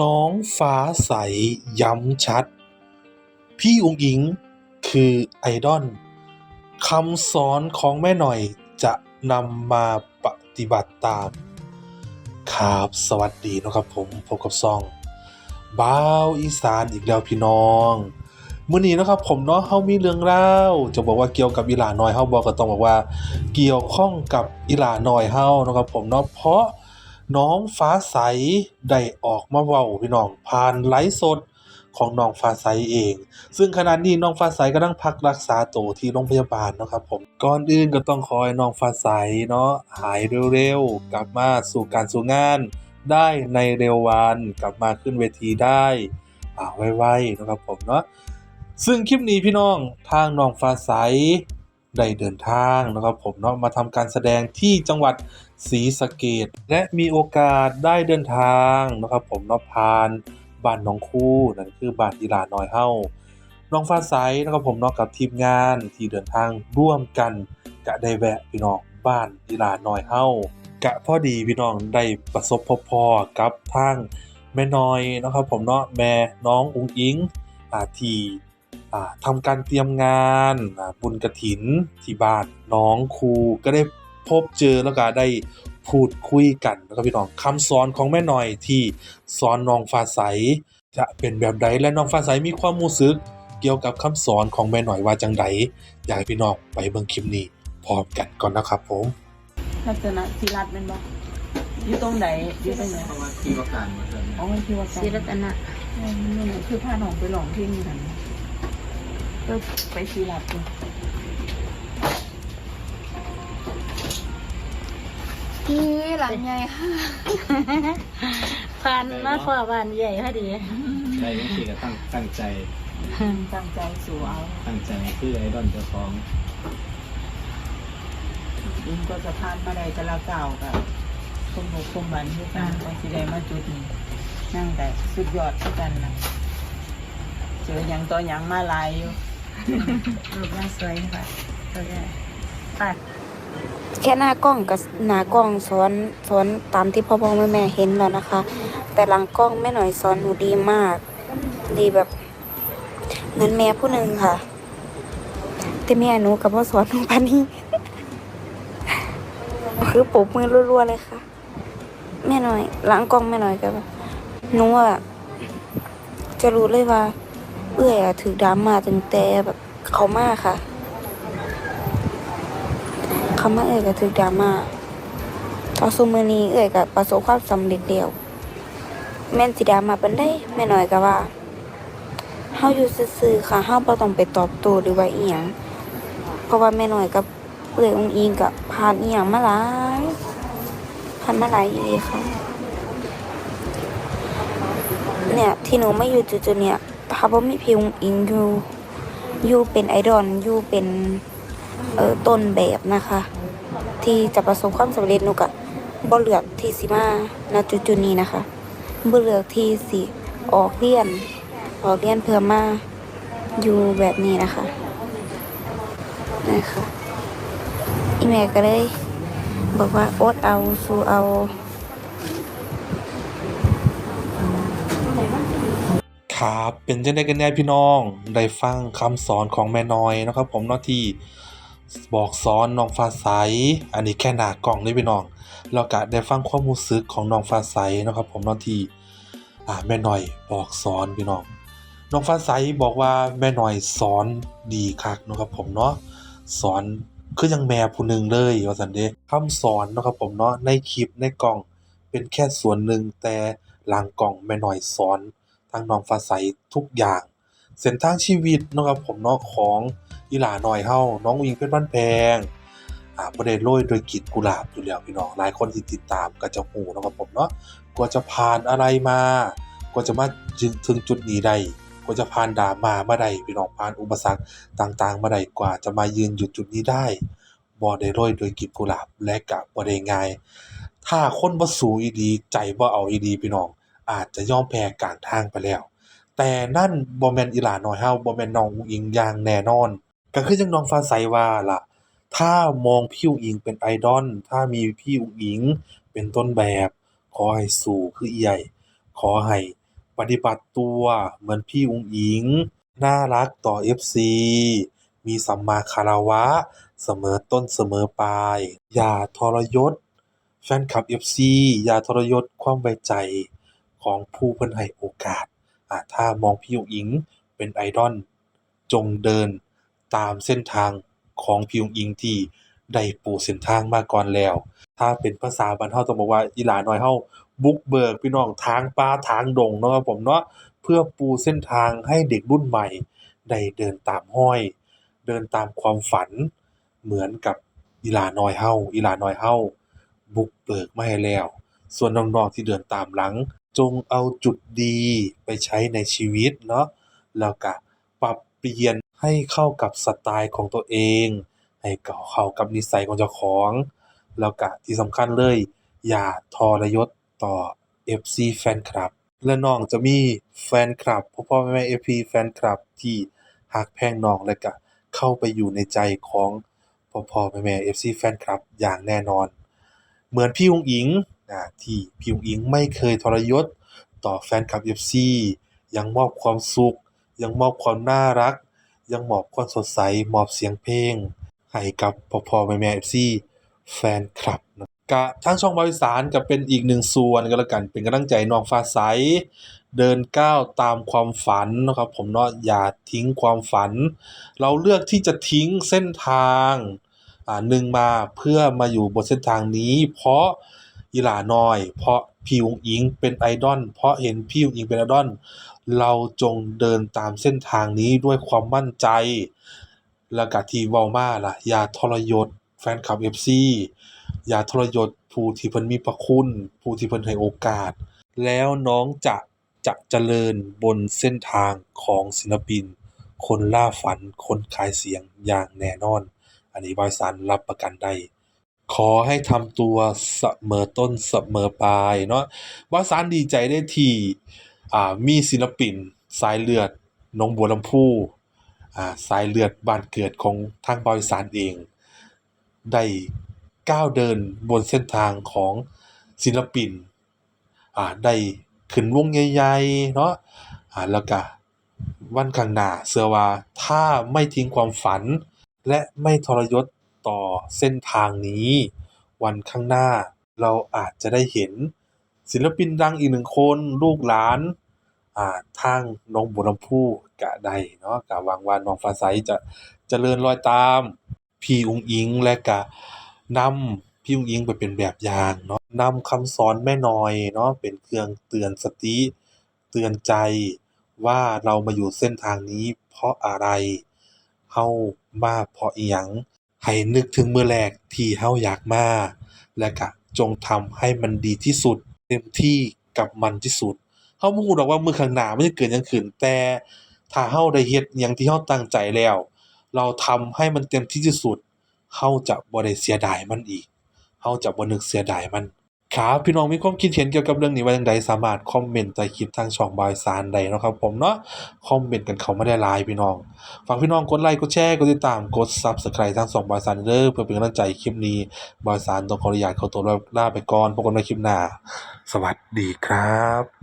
น้องฟ้าใสย้ำชัด พี่อุ๋งอิงคือไอดอลคำสอนของแม่หน่อยจะนำมาปฏิบัติตาม ครับสวัสดีนะครับผมพบกับซองบ้าวอีสานอีกแล้วพี่น้องมื้อนี้นะครับผมเนาะเฮามีเรื่องเล่าจะบอกว่าเกี่ยวกับอีหลาน้อยเฮาบอกก็ต้องบอกว่า เกี่ยวข้องกับอีหลาน้อยเฮานะครับผมเนาะเพราะ น้องฟ้าใสได้ออกมาเว้าพี่น้องผ่านไลฟ์สดของน้องฟ้าใสเอง ซึ่งขณะนี้น้องฟ้าใสกำลังพักรักษาตัวที่โรงพยาบาลนะครับผม ก่อนอื่นก็ต้องขอให้น้องฟ้าใสเนาะหายเร็วๆ กลับมาสู่การสู่งาน ได้ในเร็ววันกลับมาขึ้นเวทีได้อ่าไวๆนะครับผมเนาะ ซึ่งคลิปนี้พี่น้องทางน้องฟ้าใส ได้เดินทางนะครับผมเนาะมาทำการแสดงที่จังหวัดศรีสะเกษและมีโอกาสได้เดินทางนะครับผมเนาะผ่านบ้านน้องคู่นั่นคือบ้านอีหลาน้อยเฮาน้องฟ้าใสนะครับผมเนาะกับทีมงานที่เดินทางร่วมกันกะได้แวะพี่น้องบ้านอีหลาน้อยเฮากะพอดีพี่น้องได้ประสบพบพอกับทางแม่น้อยนะครับผมเนาะแม่น้องอุงอิงอาที ทำการเตรียมงานอ่าบุญกฐินที่บ้านน้องครูก็ได้พบเจอแล้วก็ได้พูดคุยกันนะครับพี่น้องคำสอนของแม่น้อยที่สอนน้องฟ้าใส จะเป็นแบบใดและน้องฟ้าใสมีความรู้สึก เกี่ยวกับคำสอนของแม่น้อยว่าจังใดอยากให้พี่น้องไปเบิ่งคลิปนี้พร้อมกันก่อนนะครับผมลักษณะศิรัตน์แมันบ่อยู่ตรงไหนอยู่ตรงไหนเพราะว่าที่ว่าการมาเทิงอ๋อมันคือว่าการศิรัตนะนี่นคือผ้าหนองไปหลองที่นี่กัน ก็ไปศิรัตน์ดูพี่หลังใหญ่ค่ะพันมาฝ่าบ้านใหญ่ค่ะดีได้ยังสี่ก็ตั้งตั้งใจ ตั้งใจสู่เอา ตั้งใจคือไอดอลเจ้าของอินก็จะผ่านมาได้แต่ละก้าวกับคุมหกคุมบันที่กันก็สิได้มาจุดนี้นั่งแต่สุดยอดที่กันนะเจออย่างตัวอย่างมาหลายอยู่ รูปร่างสวยค่ะตัวใหญ่ปัดแค่หน้ากล้องกับหน้ากล้องสอนสอนตามที่พ่อพ่อแม่แม่เห็นแล้วนะคะ แต่หลังกล้องแม่หน่อยสอนหนูดีมาก ดีแบบเหมือนแม่ผู้หนึ่งค่ะ แต่แม่หนูกับพ่อสอนหนูปานนี้ คือปรบมือรัวๆเลยค่ะแม่หน่อยหลังกล้องแม่หน่อยกับหนูอะจะรู้เลยว่า เอื้อยถือดราม่าตั้งแต่แบบเขามาค่ะคำว่าเอ่ยก็ถือดราม่าตอนซุมือนี้เอ่ยก็ประสบความสำเร็จเดียวแม่นสิดราม่าเป็นได้แม่น้อยก็ว่าเฮาอยู่ซื่อๆค่ะเฮาบ่ต้องไปตอบโต้หรือว่าอีหยังเพราะว่าแม่น้อยกับเอ่ยองอิงก็ผ่านอีหยังมาหลายผ่านมาหลายอีค่ะเนี่ยที่หนูไม่อยู่จุดๆเนี่ย ถ้าบ่มีพี่องค์อิงอยู่อยู่เป็นไอดอลอยู่เป็นเออต้นแบบนะคะ ที่จะประสบความสำเร็จนูก็บ่เลือกที่สิมาณจุดจุดๆนี้นะคะบ่เลือกที่สิออกเรียนออกเรียนเพื่อมาอยู่แบบนี้นะคะนะคะอีแม่ก็เลยบอกว่าอดเอาสูเอา ครับเป็นจังไดกันแน่พี่น้อง ได้ฟังคำสอนของแม่น้อยนะครับ ผมเนาะที่บอกสอนน้องฟ้าใส อันนี้แค่หนากล่องเลยพี่น้องแล้วก็ได้ฟังความรู้สึกของน้องฟ้าใสนะครับ ผมเนาะที่อ่าแม่น้อยบอกสอนพี่น้อง น้องฟ้าใสบอกว่าแม่น้อยสอนดีคักนะครับ ผมเนาะสอนคือยังแม่ผู้หนึ่งเลยว่าซั่นเด้คำสอนนะครับผมเนาะในคลิปในกล่องเป็นแค่ส่วนหนึ่งแต่หลังกล่องแม่น้อยสอน ทางน้องฟ้าใสทุกอย่าง เส้นทางชีวิตเนาะครับผมเนาะของอีหลาน้อยเฮาน้องวิงเพชรบ้านแพงอ่าบ่ได้โรยโดยกลีบกุหลาบอยู่แล้วพี่น้องหลายคนที่ติดตามก็จะฮู้เนะครับผมเนาะกว่าจะผ่านอะไรมากว่าจะมาถึงถงจุดนี้ได้กว่าจะผ่านดราม่ามาได้พี่น้องผ่านอุปสรรคต่างๆ มาได้กว่าจะมายืนอยู่จุดนี้ได้บ่ได้โรยโดยกลีบกุหลาบและก็บ่ได้ง่าย ถ้าคนบ่สู้อีหลีใจบ่เอาอีหลีพี่น้อง อาจจะยอมแพ้กลางทางไปแล้ว แต่นั่นบ่แม่นอีหลาน้อยเฮาบ่แม่นน้องอุงอิงอย่างแน่นอน ก็คือจังน้องฟ้าใสว่าล่ะ ถ้ามองพี่อุงอิงเป็นไอดอล ถ้ามีพี่อุงอิงเป็นต้นแบบ ขอให้สู้คืออีใหญ่ ขอให้ปฏิบัติตัวเหมือนพี่อุงอิง น่ารักต่อ FC มีสัมมาคารวะ เสมอต้นเสมอปลาย อย่าทรยศแฟนคลับ FC อย่าทรยศความไว้ใจ ของผู้เพิ่นให้โอกาสถ้ามองพี่อุ๋งอิงเป็นไอดอลจงเดินตามเส้นทางของพี่อุ๋งอิงที่ได้ปูเส้นทางมาก่อนแล้ว ถ้าเป็นภาษาบ้านเฮาต้องบอกว่าอีหลาน้อยเฮาบุกเบิกพี่น้องทางป่าทางดงเนาะครับผมเนาะเพื่อปูเส้นทางให้เด็กรุ่นใหม่ ได้เดินตามห้อย เดินตามความฝัน เหมือนกับอีหลาน้อยเฮาอีหลาน้อยเฮาบุกเบิกมาให้แล้ว ส่วนน้องๆที่เดินตามหลัง จงเอาจุดดีไปใช้ในชีวิตเนาะแล้วก็ปรับเปลี่ยนให้เข้ากับสไตล์ของตัวเอง ให้เข้ากับนิสัยของเจ้าของ แล้วก็ที่สำคัญเลย อย่าทรยศต่อ FC แฟนคลับ และน้องจะมีแฟนคลับพ่อๆแม่ FC แฟนคลับที่ฮักแพงน้องและก็เข้าไปอยู่ในใจของพ่อๆแม่ๆ FC แฟนคลับอย่างแน่นอน เหมือนพี่องอิง นะที่พี่อุ๋งอิ๋งไม่เคยทรยศ ต่อแฟนคลับ FC ยังมอบความสุข ยังมอบความน่ารัก ยังมอบความสดใสมอบเสียงเพลง ให้กับพ่อๆแม่ๆ FC แฟนคลับนะก็ทางช่องบาวอีสานก็เป็นอีกหนึ่งส่วนก็แล้วกันเป็นกำลังใจน้องฟ้าใส เดินก้าวตามความฝันนะครับผมเนาะอย่าทิ้งความฝัน เราเลือกที่จะทิ้งเส้นทางอ่าหนึ่งมาเพื่อมาอยู่บนเส้นทางนี้ เพราะ อีหลาน้อย เพราะพี่อุ๋งอิงเป็นไอดอลเพราะเห็นพี่อุ๋งอิงเป็นไอดอลเราจงเดินตามเส้นทางนี้ด้วยความมั่นใจ แล้วก็ที่เว้ามาล่ะ อย่าทรยศแฟนคลับ FC อย่าทรยศผู้ที่เพิ่นมีพระคุณ ผู้ที่เพิ่นให้โอกาส แล้วน้องจะจะเจริญบนเส้นทางของศิลปิน คนล่าฝันคนขายเสียงอย่างแน่นอน อันนี้บริษัทรับประกันได้ ขอให้ทำตัวเสมอต้นเสมอปลายเนาะบริษัทดีใจได้ที่อ่ามีศิลปินสายเลือดนองบัวลำพูอ่าสายเลือดบ้านเกิดของทางบริษัทเอง ได้ก้าวเดินบนเส้นทางของศิลปินอ่าได้ขึ้นวงใหญ่ๆเนาะอ่าแล้วก็วันข้างหน้าเชื่อว่าถ้าไม่ทิ้งความฝันและไม่ทรยศ ต่อเส้นทางนี้ วันข้างหน้าเราอาจจะได้เห็นศิลปินดังอีกหนึ่งคนลูกหลานอ่าทางนองบัวลำพูก็ได้เนาะก็หวังว่าน้องฟ้าใสจะเจริญรอยตามพี่อุงอิงและก็นำพี่อุงอิงไปเป็นแบบอย่างเนาะนำคำสอนแม่น้อยเนาะเป็นเครื่องเตือนสติเตือนใจว่าเรามาอยู่เส้นทางนี้เพราะอะไรเฮามาเพราะอิหยัง ให้นึกถึงมื้อแรกที่เฮาอยากมา และก็จงทำให้มันดีที่สุด เต็มที่กับมันที่สุดเฮาบ่ฮู้ดอกว่ามื้อข้างหน้ามันจะเกิดหยังขึ้น แต่ถ้าเฮาได้เฮ็ดหยังที่เฮาตั้งใจแล้ว เราทำให้มันเต็มที่ที่สุดเฮาจะบ่ได้เสียดายมันอีกเฮาจะบ่นึกเสียดายมัน ครับพี่น้องมีความคิดเห็นเกี่ยวกับเรื่องนี้ว่าจั่งใดสามารถคอมเมนต์ใต้คลิปทางช่องบายสารได้นะครับผมเนาะคอมเมนต์กันเขาไม่ได้ไลายพี่น้องฝากพี่น้องกดไลค์กดแชร์กดติดตามกดซับสไครต์ทางช่องบายสารเด้อเพื่อเป็นกำลังใจคลิปนี้บายสารต้องขออนุญาตขอตัวลาไปก่อนพบกันในคลิปหน้า สวัสดีครับ